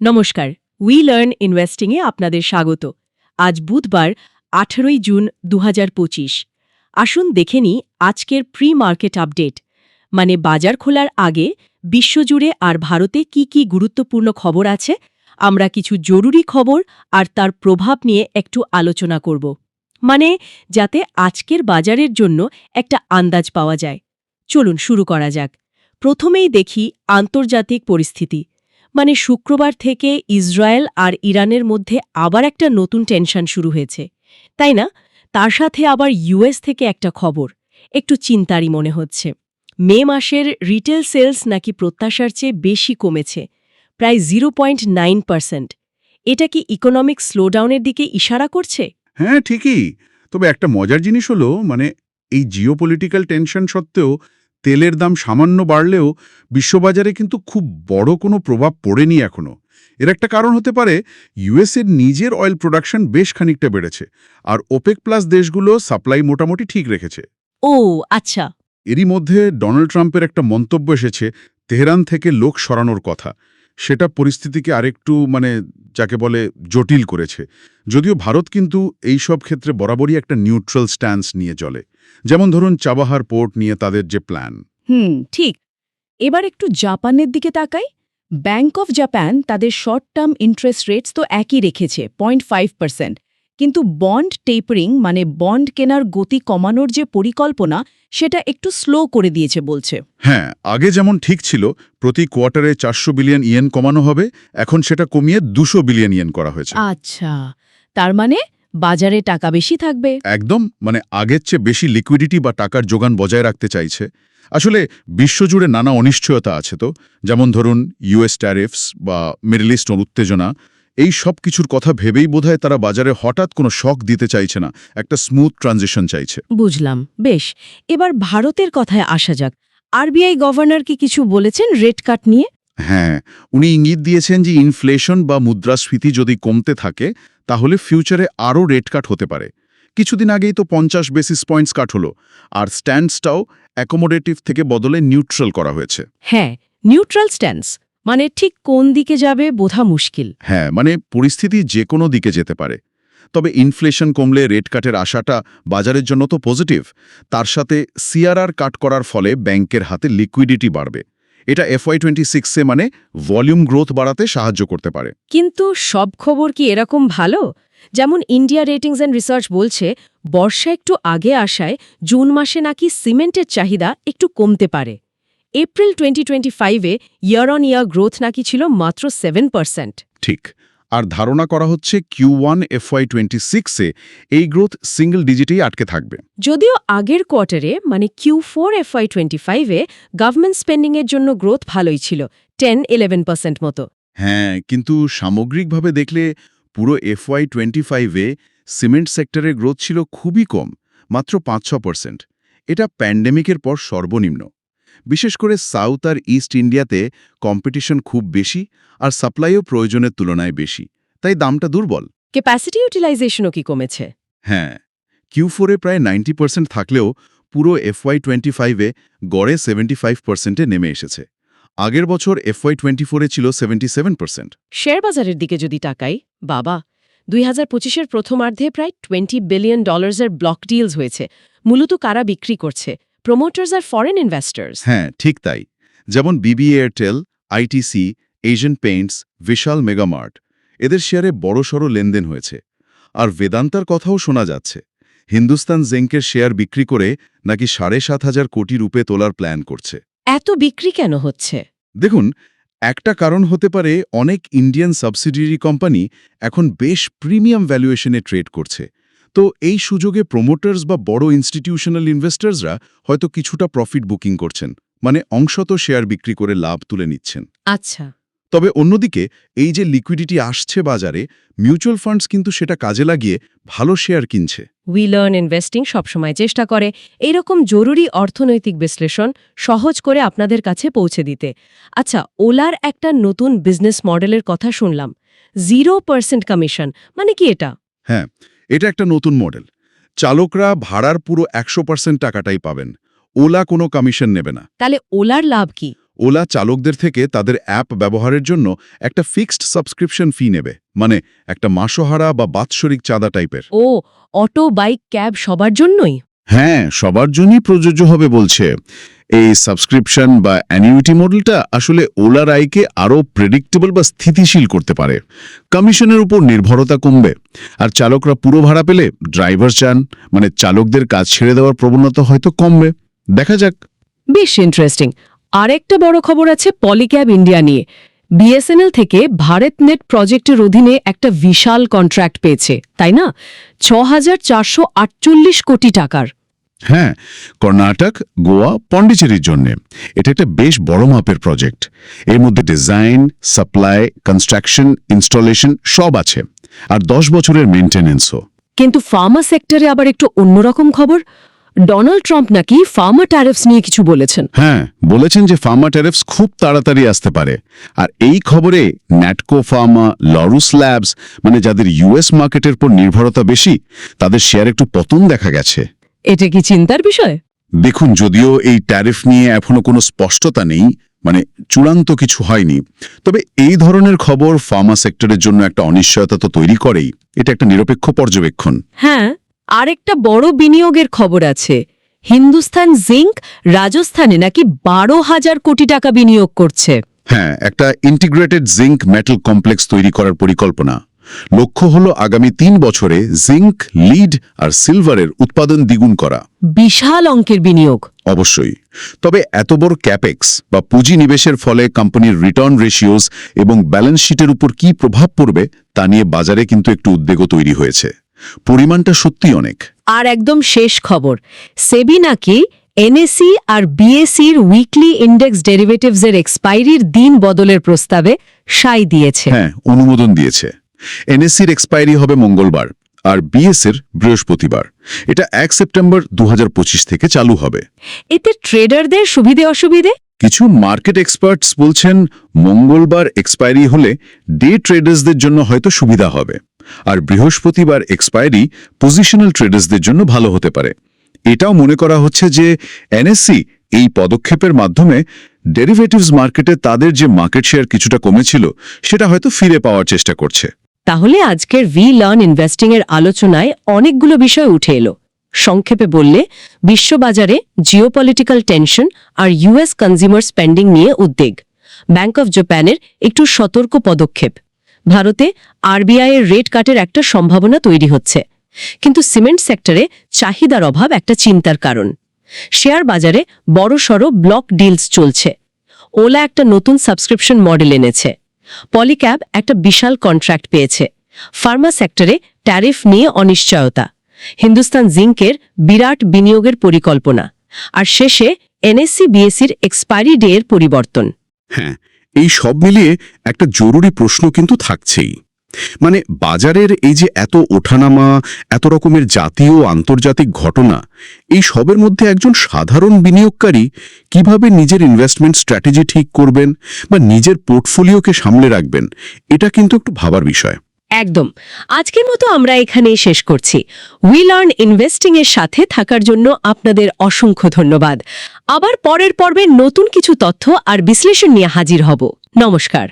নমস্কার we learn ইনভেস্টিংয়ে আপনাদের স্বাগত। আজ বুধবার, আঠেরোই জুন দু হাজার পঁচিশ। আসুন দেখে নিই আজকের প্রি মার্কেট আপডেট মানে বাজার খোলার আগে বিশ্বজুড়ে আর ভারতে কি কি গুরুত্বপূর্ণ খবর আছে, আমরা কিছু জরুরি খবর আর তার প্রভাব নিয়ে একটু আলোচনা করব। মানে যাতে আজকের বাজারের জন্য একটা আন্দাজ পাওয়া যায়। চলুন শুরু করা যাক। প্রথমেই দেখি আন্তর্জাতিক পরিস্থিতি। মানে শুক্রবার থেকে ইসরায়েল আর ইরানের মধ্যে আবার একটা নতুন টেনশন শুরু হয়েছে। তাই না? তার সাথে আবার ইউএস থেকে একটা খবর। একটু চিন্তারই মনে হচ্ছে। মে মাসের রিটেল সেলস নাকি প্রত্যাশার চেয়ে বেশি কমেছে, প্রায় জিরো পয়েন্ট নাইন পার্সেন্ট। এটা কি ইকোনমিক স্লোডাউনের দিকে ইশারা করছে? হ্যাঁ ঠিকই। তবে একটা মজার জিনিস হলো মানে এই জিওপলিটিক্যাল টেনশন সত্ত্বেও তেলের দাম সামান্য বাড়লেও বিশ্ববাজারে কিন্তু খুব বড় কোনো প্রভাব পড়েনি এখনও এর একটা কারণ হতে পারে ইউএসের নিজের অয়েল প্রোডাকশন বেশ খানিকটা বেড়েছে আর ওপেক প্লাস দেশগুলো সাপ্লাই মোটামুটি ঠিক রেখেছে। ও আচ্ছা। এরই মধ্যে ডোনাল্ড ট্রাম্পের একটা মন্তব্য এসেছে তেহরান থেকে লোক সরানোর কথা। সেটা পরিস্থিতিকে আরেকটু মানে যাকে বলে জটিল করেছে। যদিও ভারত কিন্তু এই সব ক্ষেত্রে বরাবরই একটা নিউট্রাল স্ট্যান্স নিয়ে চলে। যেমন ধরুন চাবাহার পোর্ট নিয়ে তাদের যে প্ল্যান। হুম, ঠিক। এবার একটু জাপানের দিকে তাকাই। ব্যাঙ্ক অফ জাপান তাদের শর্ট টার্ম ইন্টারেস্ট রেটস তো একই রেখেছে, পয়েন্ট ফাইভ পার্সেন্ট। কিন্তু বন্ড টেপারিং মানে বন্ড কেনার গতি কমানোর যে পরিকল্পনা সেটা একটু স্লো করে দিয়েছে বলছে। হ্যাঁ আগে যেমন ঠিক ছিল প্রতি কোয়ার্টারে চারশো বিলিয়ন ইয়েন কমানো হবে এখন সেটা কমিয়ে দুশো বিলিয়ন ইয়েন করা হয়েছে। আচ্ছা তার মানে বাজারে টাকা বেশি থাকবে। একদম মানে আগের চেয়ে বেশি লিকুইডিটি বা টাকার যোগান বজায় রাখতে চাইছে। আসলে বিশ্বজুড়ে নানা অনিশ্চয়তা আছে তো যেমন ধরুন ইউএস ট্যারিফস বা মিডল ইস্ট উত্তেজনা এই সব কিছুর কথা ভেবেই বোধহয় তারা বাজারে হঠাৎ কোনো শক দিতে চাইছে না একটা স্মুথ ট্রানজিশন চাইছে। বুঝলাম বেশ এবার ভারতের কথায় আসা যাক। আরবিআই গভর্নর কি কিছু বলেছেন রেট কাট নিয়ে? হ্যাঁ উনি ইঙ্গিত দিয়েছেন যে ইনফ্লেশন বা মুদ্রাস্ফীতি যদি কমতে থাকে তাহলে ফিউচারে আরও রেট কাট হতে পারে। কিছুদিন আগেই তো পঞ্চাশ বেসিস পয়েন্টস কাট হলো আর স্ট্যান্ডসটাও অ্যাকোমোডেটিভ থেকে বদলে নিউট্রাল করা হয়েছে। হ্যাঁ নিউট্রাল স্ট্যান্স মানে ঠিক কোন দিকে যাবে বোঝা মুশকিল। হ্যাঁ মানে পরিস্থিতি যে কোনো দিকে যেতে পারে। তবে ইনফ্লেশন কমলে রেট কাটের আশাটা বাজারের জন্য তো পজিটিভ তার সাথে সিআরআর কাট করার ফলে ব্যাংকের হাতে লিকুইডিটি বাড়বে। এটা এফওয়াই টোয়েন্টি সিক্সে মানে ভলিউম গ্রোথ বাড়াতে সাহায্য করতে পারে। কিন্তু সব খবর কি এরকম ভালো? যেমন ইন্ডিয়া রেটিংস অ্যান্ড রিসার্চ বলছে বর্ষা একটু আগে আসায় জুন মাসে নাকি সিমেন্টের চাহিদা একটু কমতে পারে। এপ্রিল টোয়েন্টি টোয়েন্টি ফাইভে ইয়ার অন ইয়ার গ্রোথ নাকি ছিল মাত্র সেভেন পার্সেন্ট ঠিক। আর ধারণা করা হচ্ছে কিউ ওয়ান এফওয়াই টোয়েন্টি সিক্সে এই গ্রোথ সিঙ্গল ডিজিটেই আটকে থাকবে। যদিও আগের কোয়ার্টারে মানে কিউ ফোর এফআই টোয়েন্টি ফাইভে গভর্নমেন্ট স্পেন্ডিংয়ের জন্য গ্রোথ ভালোই ছিল টেন ইলেভেন পার্সেন্ট মতো। হ্যাঁ কিন্তু সামগ্রিকভাবে দেখলে পুরো এফওয়াই টোয়েন্টি ফাইভে সিমেন্ট সেক্টরের গ্রোথ ছিল খুবই কম মাত্র পাঁচ ছ পার্সেন্ট এটা প্যান্ডেমিকের পর সর্বনিম্ন। বিশেষ করে সাউথ আর ইস্ট ইন্ডিয়াতে কম্পিটিশন খুব বেশি আর সাপ্লাইও প্রয়োজনের তুলনায় বেশি। তাই দামটা দুর্বল। ক্যাপাসিটি ইউটিলাইজেশনও কি কমেছে? হ্যাঁ কিউ ফোরে প্রায় নাইনটি পার্সেন্ট থাকলেও পুরো এফওয়াই টোয়েন্টি ফাইভে গড়ে সেভেন্টি ফাইভ পার্সেন্টে নেমে এসেছে। আগের বছর এফওয়াই টোয়েন্টি ফোরে ছিল সেভেন্টি সেভেন পার্সেন্ট। শেয়ার বাজারের দিকে যদি তাকাই বাবা দুই হাজার পঁচিশের প্রথমার্ধে প্রায় টোয়েন্টি বিলিয়ন ডলার্সের ব্লক ডিলস হয়েছে। মূলত কারা বিক্রি করছে? প্রমোটার্স আর ফরেন ইনভেস্টার্স হ্যাঁ ঠিক তাই। যেমন বিবি Airtel ITC Asian Paints Vishal mega mart এদের শেয়ারে বড়সড় লেনদেন হয়েছে। আর বেদান্তার কথাও শোনা যাচ্ছে। হিন্দুস্তান জেঙ্কের শেয়ার বিক্রি করে নাকি সাড়ে সাত হাজার কোটি রূপে তোলার প্ল্যান করছে। এত বিক্রি কেন হচ্ছে? দেখুন একটা কারণ হতে পারে অনেক ইন্ডিয়ান সাবসিডিয়ারি কোম্পানি এখন বেশ প্রিমিয়াম ভ্যালুয়েশনে ট্রেড করছে। তো এই সুযোগে প্রোমোটার্স বা বড় ইনস্টিটিউশনাল ইনভেস্টার্সরা হয়তো কিছুটা প্রফিট বুকিং করছেন মানে অংশত শেয়ার বিক্রি করে লাভ তুলে নিচ্ছেন। আচ্ছা। তবে অন্যদিকে এই যে লিকুইডিটি আসছে বাজারে মিউচুয়াল ফান্ডস কিন্তু সেটা কাজে লাগিয়ে ভালো শেয়ার কিনছে। উই লার্ন ইনভেস্টিং সবসময় চেষ্টা করে। এরকম জরুরি অর্থনৈতিক বিশ্লেষণ সহজ করে আপনাদের কাছে পৌঁছে দিতে। আচ্ছা ওলার একটা নতুন বিজনেস মডেলের কথা শুনলাম। জিরো পার্সেন্ট কমিশন মানে কি এটা? হ্যাঁ এটা একটা নতুন মডেল। চালকরা ভাড়ার পুরো একশো পার্সেন্ট টাকাটাই পাবেন। ওলা কোনো কমিশন নেবে না। তাহলে ওলার লাভ কি? ওলা চালকদের থেকে তাদের অ্যাপ ব্যবহারের জন্য একটা ফিক্সড সাবস্ক্রিপশন ফি নেবে। মানে একটা মাসোহারা বা বাৎসরিক চাঁদা টাইপের ও অটো বাইক ক্যাব সবার জন্যই? হ্যাঁ সবার জন্যই প্রযোজ্য হবে বলছে। এই সাবস্ক্রিপশন বা অ্যানিউইটি মডেলটা আসলে ওলার আয়কে আরও প্রেডিক্টেবল বা স্থিতিশীল করতে পারে। কমিশনের উপর নির্ভরতা কমবে। আর চালকরা পুরো ভাড়া পেলে ড্রাইভার চান মানে চালকদের কাজ ছেড়ে দেওয়ার প্রবণতা হয়তো কমবে। দেখা যাক। বেশ ইন্টারেস্টিং আরেকটা বড় খবর আছে পলিক্যাব ইন্ডিয়া নিয়ে। বিএসএনএল থেকে ভারত নেট প্রজেক্টের অধীনে একটা বিশাল কন্ট্রাক্ট পেয়েছে, তাই না? ছ কোটি টাকার। হ্যাঁ কর্ণাটক গোয়া পন্ডিচেরির জন্য। এটা একটা বেশ বড় মাপের প্রজেক্ট এর মধ্যে ডিজাইন সাপ্লাই কনস্ট্রাকশন ইনস্টলেশন সব আছে। আর দশ বছরের মেনটেনেন্সও কিন্তু ফার্মা সেক্টরে আবার একটু অন্যরকম খবর? ডোনাল্ড ট্রাম্প নাকি ফার্মা ট্যারিফস নিয়ে কিছু বলেছেন। হ্যাঁ বলেছেন যে ফার্মা ট্যারিফস খুব তাড়াতাড়ি আসতে পারে। আর এই খবরে ন্যাটকো ফার্মা লরুস ল্যাবস মানে যাদের ইউএস মার্কেটের উপর নির্ভরতা বেশি তাদের শেয়ার একটু পতন দেখা গেছে। এটা কি চিন্তার বিষয়? দেখুন যদিও এই ট্যারিফ নিয়ে এখনও কোনো স্পষ্টতা নেই মানে চূড়ান্ত কিছু হয়নি তবে এই ধরনের খবর ফার্মা সেক্টরের জন্য একটা অনিশ্চয়তা তো তৈরি করেই। এটা একটা নিরপেক্ষ পর্যবেক্ষণ। হ্যাঁ আরেকটা বড় বিনিয়োগের খবর আছে। হিন্দুস্তান জিঙ্ক রাজস্থানে নাকি বারো হাজার কোটি টাকা বিনিয়োগ করছে। হ্যাঁ একটা ইন্টিগ্রেটেড জিঙ্ক মেটাল কমপ্লেক্স তৈরি করার পরিকল্পনা। লক্ষ্য হলো আগামী তিন বছরে জিঙ্ক লিড আর সিলভারের উৎপাদন দ্বিগুণ করা। বিশাল অঙ্কের বিনিয়োগ। অবশ্যই। তবে এত বড় ক্যাপেক্স বা পুঁজি নিবেশের ফলে কোম্পানির রিটার্ন রেশিওস এবং ব্যালেন্স শিটের উপর কি প্রভাব পড়বে তা নিয়ে বাজারে কিন্তু একটু উদ্বেগও তৈরি হয়েছে। পরিমাণটা সত্যি অনেক। আর একদম শেষ খবর। সেবি নাকি এনএসি আর বিএসির উইকলি ইন্ডেক্স ডেরিভেটিভসের এক্সপাইরির দিন বদলের প্রস্তাবে সাই দিয়েছে। হ্যাঁ অনুমোদন দিয়েছে। এনএসসির এক্সপায়ারি হবে মঙ্গলবার আর বিএসের বৃহস্পতিবার। এটা এক সেপ্টেম্বর দু হাজার পঁচিশ থেকে চালু হবে। এতে ট্রেডারদের সুবিধে অসুবিধে? কিছু মার্কেট এক্সপার্টস বলছেন মঙ্গলবার এক্সপায়ারি হলে ডে ট্রেডার্সদের জন্য হয়তো সুবিধা হবে। আর বৃহস্পতিবার এক্সপায়ারি পজিশনাল ট্রেডার্সদের জন্য ভালো হতে পারে। এটাও মনে করা হচ্ছে যে এনএসসি এই পদক্ষেপের মাধ্যমে ডেরিভেটিভস মার্কেটে তাদের যে মার্কেট শেয়ার কিছুটা কমেছিল সেটা হয়তো ফিরে পাওয়ার চেষ্টা করছে। তাহলে আজকের ভি লার্ন ইনভেস্টিং এর আলোচনায় অনেকগুলো বিষয় উঠে এলো। সংক্ষেপে বললে, বিশ্ববাজারে জিওপলিটিক্যাল টেনশন আর ইউএস কনজিউমার স্পেন্ডিং নিয়ে উদ্বেগ। ব্যাংক অফ জাপানের একটু সতর্ক পদক্ষেপ। ভারতে আরবিআই এর রেট কাটের একটা সম্ভাবনা তৈরি হচ্ছে। কিন্তু সিমেন্ট সেক্টরে চাহিদার অভাব একটা চিন্তার কারণ। শেয়ার বাজারে বড়সড় ব্লক ডিলস চলছে। ওলা একটা নতুন সাবস্ক্রিপশন মডেল এনেছে। পলিক্যাব একটা বিশাল কন্ট্রাক্ট পেয়েছে। ফার্মা সেক্টরে ট্যারিফ নিয়ে অনিশ্চয়তা। হিন্দুস্তান জিঙ্কের বিরাট বিনিয়োগের পরিকল্পনা। আর শেষে এনএসসি বিএসির এক্সপায়ারি ডে এর পরিবর্তন। হ্যাঁ এই সব মিলিয়ে একটা জরুরি প্রশ্ন কিন্তু থাকছেই। মানে বাজারের এই যে এত ওঠানামা, এত রকমের জাতীয় আন্তর্জাতিক ঘটনা, এই সবের মধ্যে একজন সাধারণ বিনিয়োগকারী কীভাবে নিজের ইনভেস্টমেন্ট স্ট্র্যাটেজি ঠিক করবেন বা নিজের পোর্টফোলিওকে সামলে রাখবেন, এটা কিন্তু একটু ভাবার বিষয়। একদম। আজকের মতো আমরা এখানেই শেষ করছি। উই লার্ন ইনভেস্টিং এর সাথে থাকার জন্য আপনাদের অসংখ্য ধন্যবাদ। আবার পরের পর্বে নতুন কিছু তথ্য আর বিশ্লেষণ নিয়ে হাজির হব। নমস্কার।